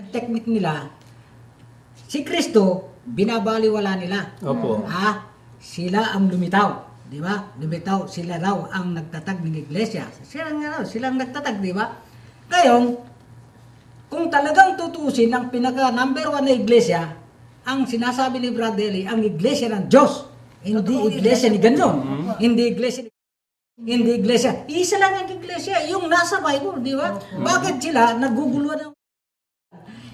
Ang technique nila, si Kristo, binabaliwala nila. Opo. Ah, sila ang lumitaw. Di ba? Lumitaw, sila raw ang nagtatag ng iglesia. Sila nga raw, silang nagtatag, di ba? Ngayon, kung talagang tutusin ang pinaka number one na iglesia, ang sinasabi ni Eli, ang iglesia ng Diyos. Hindi Totoong iglesia ni Ganon. Mm-hmm. Hindi iglesia ni hindi iglesia. Isa lang ang iglesia, yung nasa Bible, di ba? Bakit sila naguguluhan ng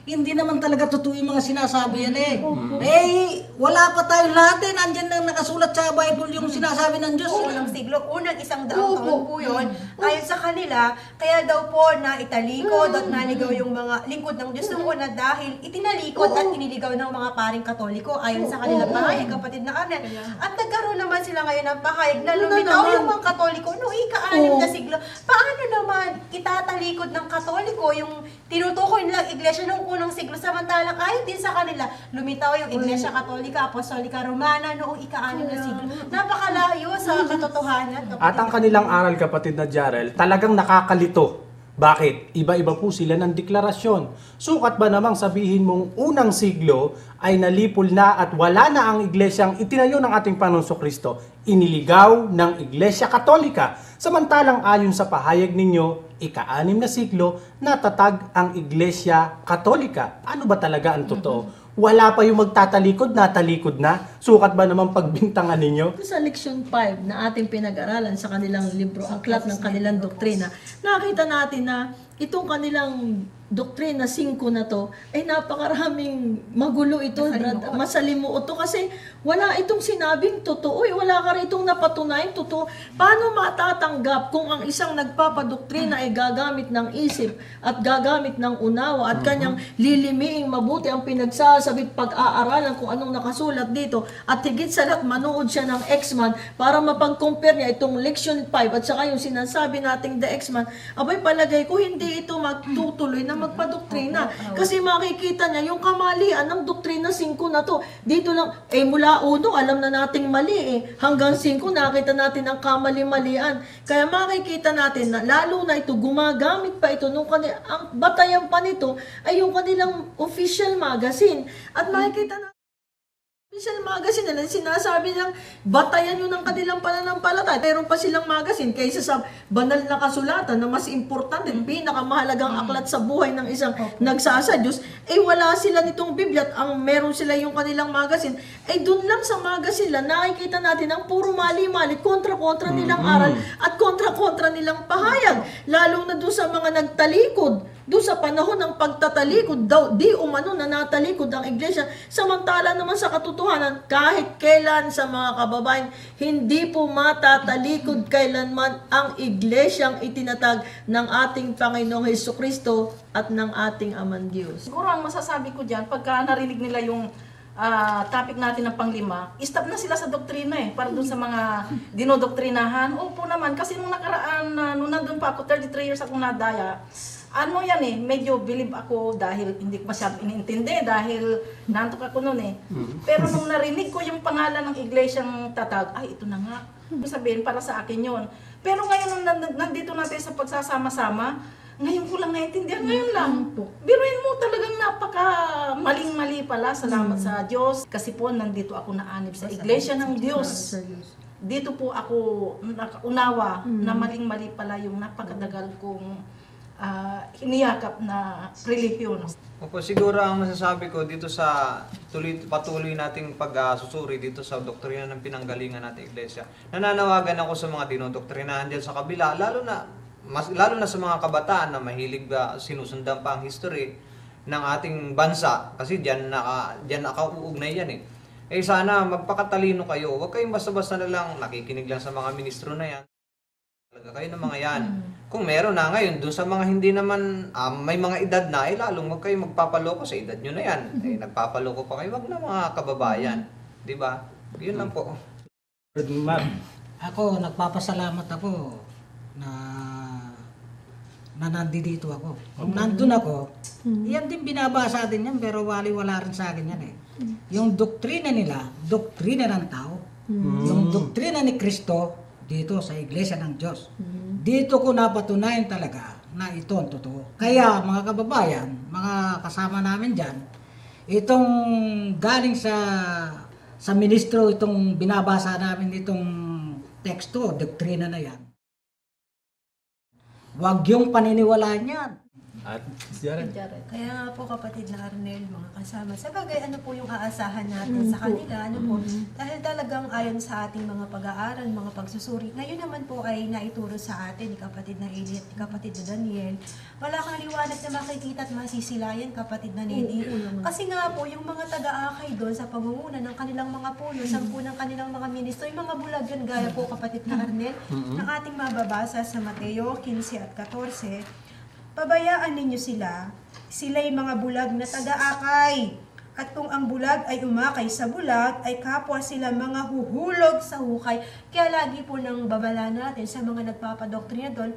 hindi naman talaga totoo yung mga sinasabi yan eh. Eh, wala pa tayo eh. Nandyan na nakasulat sa Bible yung sinasabi ng Diyos. unang siglo, unang isang daang taon po yun, ayon sa kanila, kaya daw po na italikod at naligaw yung mga lingkod ng Diyos noong una dahil itinalikod at iniligaw ng mga paring katoliko. Ayon sa kanila pahayag, kapatid na Arnel. At nagkaroon naman sila ngayon ng pahayag na lumitaw yung mga katoliko. Noong ika-anim na siglo. Paano naman itatalikod ng katoliko yung tinutukoy nilang iglesia noong unang siglo samantalang ayon din sa kanila, lumitaw yung iglesia katolika, apostolika romana noong ika-anim na siglo. Napakalayo sa katotohanan. At ang kanilang aral kapatid na Jarel, talagang nakakalito. Bakit? Iba-iba po sila ng deklarasyon. Sukat ba namang sabihin mong unang siglo ay nalipol na at wala na ang iglesyang itinayo ng ating Panginoon Kristo, iniligaw ng Iglesia Katolika. Samantalang ayon sa pahayag ninyo, ika-anim na siglo, natatag ang Iglesia Katolika. Ano ba talaga ang totoo? Wala pa yung magtatalikod, natalikod na. Sukat ba naman pagbintangan ninyo? sa leksyon 5 na ating pinag-aralan sa kanilang libro, aklat ng kanilang doktrina, nakita natin na itong kanilang doktrina 5 na to ay napakaraming magulo ito, brad, masalimuot to kasi wala itong sinabing totoo, eh, wala ka rin itong napatunayang totoo. Paano matatanggap kung ang isang nagpapadoktrina ay gagamit ng isip at gagamit ng unawa at kanyang lilimiing mabuti ang pinagsasabit pag-aaralan kung anong nakasulat dito? At higit sa lahat manood siya ng X-Man para mapag-compare niya itong lection 5 at saka yung sinasabi nating the X-Man. Abay palagay ko hindi ito magtutuloy na magpadoktrina. Kasi makikita niya yung kamalian ng doktrina 5 na to dito lang eh mula uno alam na nating mali eh. Hanggang 5 nakita natin ang kamali-malian. Kaya makikita natin na lalo na ito gumagamit pa ito nung kanila, ang batayan pa nito ay yung kanilang official magazine. At makikita natin Official magazine nila, sinasabi nilang batayan yun ng kanilang pananampalataya. Meron pa silang magazine kaysa sa banal na kasulatan na mas importante, pinakamahalagang aklat sa buhay ng isang nagsasadyos, eh wala sila nitong Biblia at ang meron sila yung kanilang magazine, eh dun lang sa magazine lang nakikita natin ang puro mali-mali, kontra-kontra nilang aral at kontra-kontra nilang pahayag. Lalo na doon sa mga nagtalikod, doon sa panahon ng pagtatalikod daw, di umano na natalikod ang iglesia. Samantala naman sa katotohanan, kahit kailan sa mga kababayan, hindi po matatalikod kailanman ang iglesyang itinatag ng ating Panginoong Heso Kristo at ng ating Amang Diyos. Siguro ang masasabi ko dyan, pagka narinig nila yung ah, topic natin ng panglima, stop na sila sa doktrina eh, para dun sa mga dinodoktrinahan. Opo naman, kasi nung nakaraan, na nung nandun pa ako, 33 years akong nadaya, ano yan eh, medyo believe ako dahil hindi ko masyadong iniintindi dahil nantok ako noon eh. Pero nung narinig ko yung pangalan ng iglesyang tatag, ay ito na nga. Sabihin para sa akin yon. Pero ngayon nung nan- nandito natin sa pagsasama-sama, ngayon ko lang naintindihan, ngayon lang. Biruin mo talagang napaka maling-mali pala. Salamat sa Diyos. Kasi po nandito ako naanib sa iglesia ng Diyos. Dito po ako nakaunawa na maling-mali pala yung napakadagal kong ah, hiniyakap na relihiyon. Opo, siguro ang masasabi ko dito sa tuloy, patuloy nating pagsusuri dito sa doktrina ng pinanggalingan nating iglesia. Nananawagan ako sa mga dinodoktrinahan dyan sa kabila, lalo na mas, lalo na sa mga kabataan na mahilig ba sinusundan pa ang history ng ating bansa kasi diyan naka diyan nakauugnay yan eh. Eh sana magpakatalino kayo. Huwag kayong basta-basta na lang nakikinig lang sa mga ministro na yan. Talaga kayo ng mga yan. Kung meron na ngayon, dun sa mga hindi naman, ah, may mga edad na, eh lalong huwag kayong magpapaloko sa edad nyo na yan. Eh, nagpapaloko pa kayo, wag na mga kababayan. Di ba? Yun lang po. Ma'am, Ako, nagpapasalamat ako na na nandito ako. Kung nandun ako, yan din binabasa din yan, pero wali-wala rin sa akin yan eh. Yung doktrina nila, doktrina ng tao. Yung doktrina ni Kristo, dito sa Iglesia ng Diyos. Dito ko napatunayan talaga na ito ang totoo. Kaya mga kababayan, mga kasama namin dyan, itong galing sa sa ministro itong binabasa namin itong teksto, doktrina na yan. Huwag yung paniniwalaan yan. At Jared, Jared. Kaya nga po kapatid na Arnel, mga kasama, sa bagay ano po yung aasahan natin sa kanila, ano po, dahil talagang ayon sa ating mga pag-aaral, mga pagsusuri, na yun naman po ay naituro sa atin ni kapatid na Eli at ni kapatid na Daniel. Wala kang liwanag na makikita at masisilayan kapatid na Nedi. Kasi nga po, yung mga taga-akay doon sa pangunguna ng kanilang mga puno, sampu ng kanilang mga ministro, yung mga bulag yun, gaya po kapatid na Arnel, na ating mababasa sa Mateo 15 at 14, Pabayaan ninyo sila, sila'y mga bulag na taga-akay. At kung ang bulag ay umakay sa bulag, ay kapwa sila mga huhulog sa hukay. Kaya lagi po nang babala natin sa mga nagpapadoktrina doon,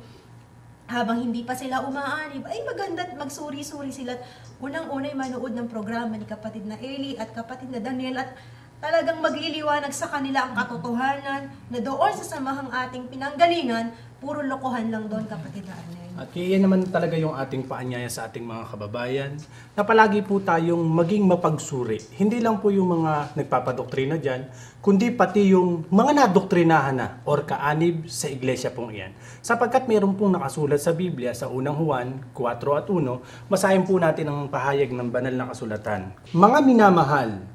habang hindi pa sila umaanib, ay maganda at magsuri-suri sila. Unang-unay manood ng programa ni kapatid na Eli at kapatid na Daniel at talagang magliliwanag sa kanila ang katotohanan na doon sa samahang ating pinanggalingan, puro lokohan lang doon kapatid na Arnel. At yan naman talaga yung ating paanyaya sa ating mga kababayan na palagi po tayong maging mapagsuri. Hindi lang po yung mga nagpapadoktrina dyan, kundi pati yung mga nadoktrinahan na or kaanib sa iglesia pong iyan. Sapagkat mayroon pong nakasulat sa Biblia sa unang Juan 4 at 1, basahin po natin ang pahayag ng banal na kasulatan. Mga minamahal,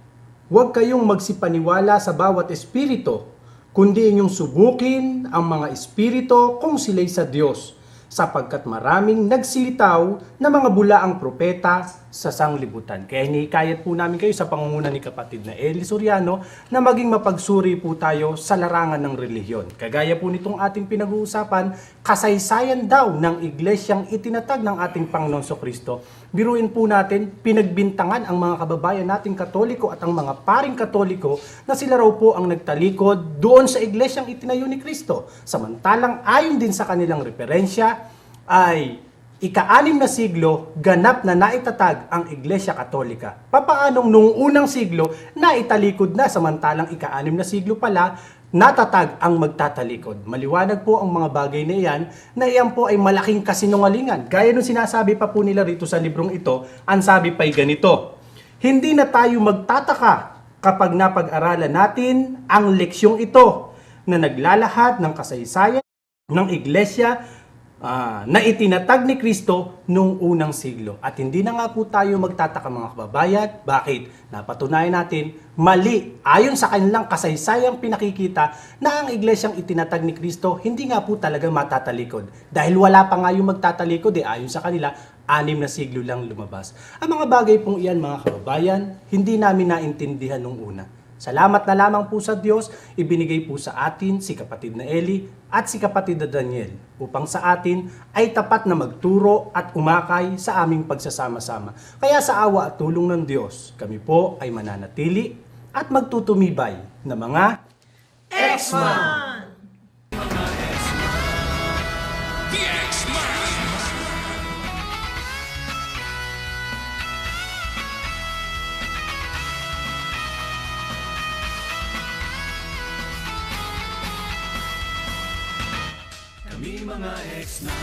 huwag kayong magsipaniwala sa bawat espiritu, kundi inyong subukin ang mga espiritu kung sila'y sa Diyos sapagkat maraming nagsilitaw na mga bulaang propeta sa sanglibutan. Kaya hinihikayat po namin kayo sa pangunguna ni kapatid na Eli Soriano na maging mapagsuri po tayo sa larangan ng relihiyon. Kagaya po nitong ating pinag-uusapan, kasaysayan daw ng iglesyang itinatag ng ating Panginoon So Kristo. Biruin po natin, pinagbintangan ang mga kababayan nating katoliko at ang mga paring katoliko na sila raw po ang nagtalikod doon sa iglesyang itinayo ni Kristo. Samantalang ayon din sa kanilang referensya, ay ika-anim na siglo ganap na naitatag ang Iglesia Katolika. Papaanong nung unang siglo naitalikod na samantalang ika-anim na siglo pala natatag ang magtatalikod. Maliwanag po ang mga bagay na iyan na iyan po ay malaking kasinungalingan. Gaya nung sinasabi pa po nila rito sa librong ito, ang sabi pa'y ganito, Hindi na tayo magtataka kapag napag-aralan natin ang leksyong ito na naglalahat ng kasaysayan ng iglesia ah, na itinatag ni Kristo noong unang siglo. At hindi na nga po tayo magtataka mga kababayan. Bakit? Napatunayan natin, mali. Ayon sa kanilang kasaysayang pinakikita na ang iglesyang itinatag ni Kristo, hindi nga po talaga matatalikod. Dahil wala pa nga yung magtatalikod, eh, ayon sa kanila, anim na siglo lang lumabas. Ang mga bagay pong iyan mga kababayan, hindi namin naintindihan nung una. Salamat na lamang po sa Diyos, ibinigay po sa atin si kapatid na Eli at si kapatid na Daniel upang sa atin ay tapat na magturo at umakay sa aming pagsasama-sama. Kaya sa awa at tulong ng Diyos, kami po ay mananatili at magtutumibay na mga X-Man! Mga ex na